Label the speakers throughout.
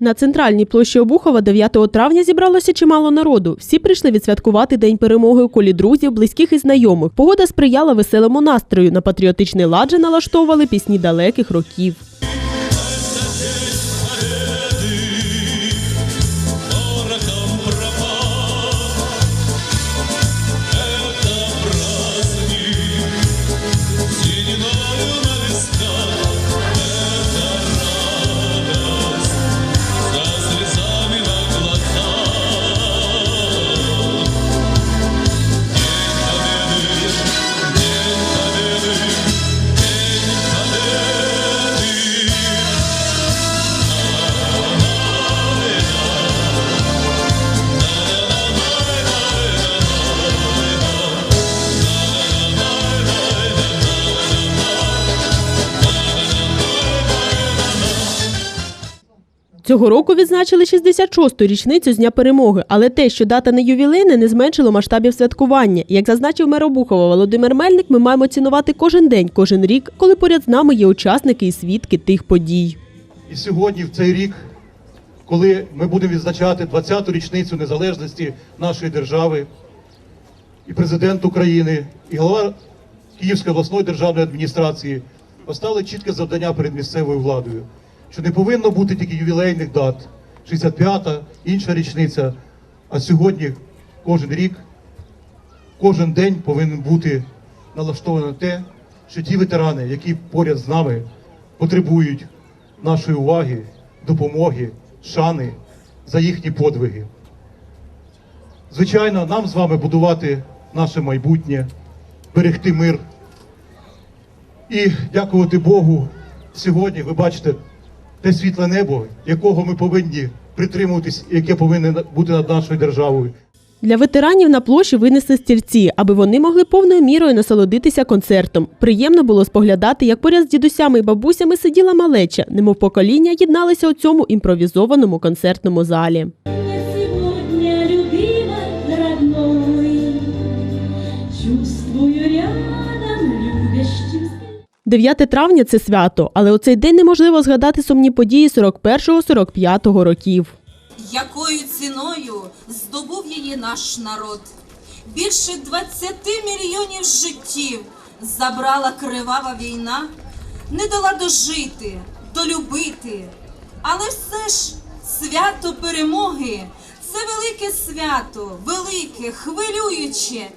Speaker 1: На центральній площі Обухова 9 травня зібралося чимало народу. Всі прийшли відсвяткувати День перемоги у колі друзів, близьких і знайомих. Погода сприяла веселому настрою. На патріотичний лад же налаштовували пісні далеких років. Цього року відзначили 66-ту річницю з Дня перемоги, але те, що дата не ювілейна, не зменшило масштабів святкування. Як зазначив мер Обухова Володимир Мельник, ми маємо цінувати кожен день, кожен рік, коли поряд з нами є учасники і свідки тих подій.
Speaker 2: І сьогодні, в цей рік, коли ми будемо відзначати 20-ту річницю незалежності нашої держави, і президент України, і голова Київської обласної державної адміністрації поставили чітке завдання перед місцевою владою, що не повинно бути тільки ювілейних дат, 65-та, інша річниця. А сьогодні кожен рік, кожен день повинен бути налаштований на те, що ті ветерани, які поряд з нами потребують нашої уваги, допомоги, шани за їхні подвиги. Звичайно, нам з вами будувати наше майбутнє, берегти мир. І дякувати Богу, сьогодні ви бачите те світле небо, якого ми повинні притримуватись, яке повинне бути над нашою державою.
Speaker 1: Для ветеранів на площі винесли стільці, аби вони могли повною мірою насолодитися концертом. Приємно було споглядати, як поряд з дідусями і бабусями сиділа малеча, немов покоління єдналися у цьому імпровізованому концертному залі. 9 травня це свято, але у цей день неможливо згадати сумні події 41-45 років.
Speaker 3: якою ціною здобув її наш народ. Більше 20 мільйонів життів забрала кривава війна, не дала дожити, долюбити. Але все ж свято перемоги це велике свято, велике, хвилююче.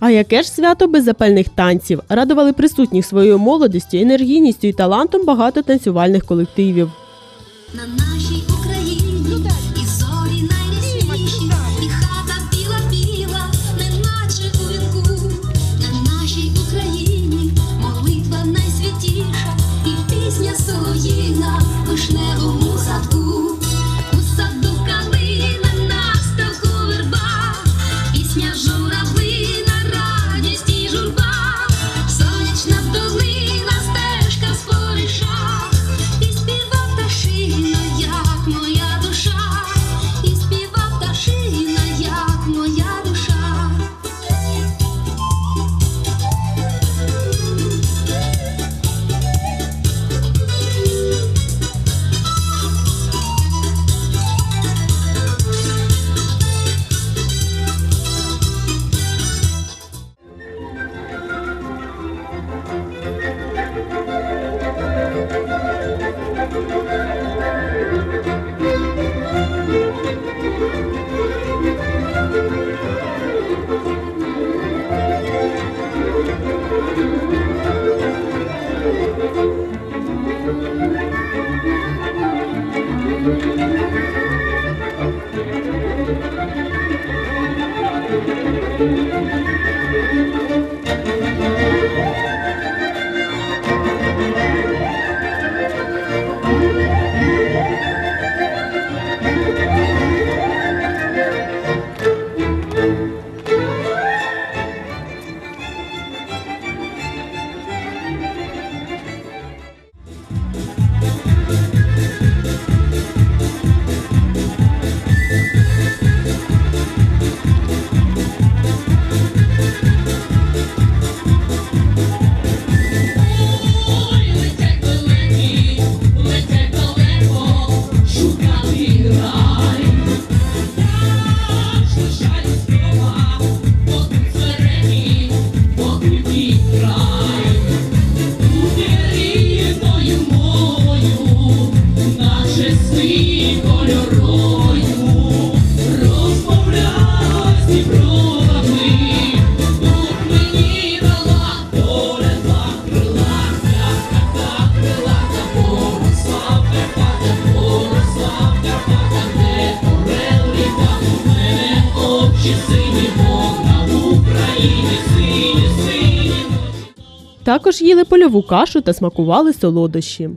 Speaker 1: А яке ж свято без запальних танців радували присутніх своєю молодістю, енергійністю і талантом багато танцювальних колективів.
Speaker 4: Música
Speaker 5: Також їли польову кашу та смакували солодощі.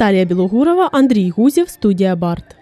Speaker 5: Наталія Білогурова, Андрій Гузів, студія Барт.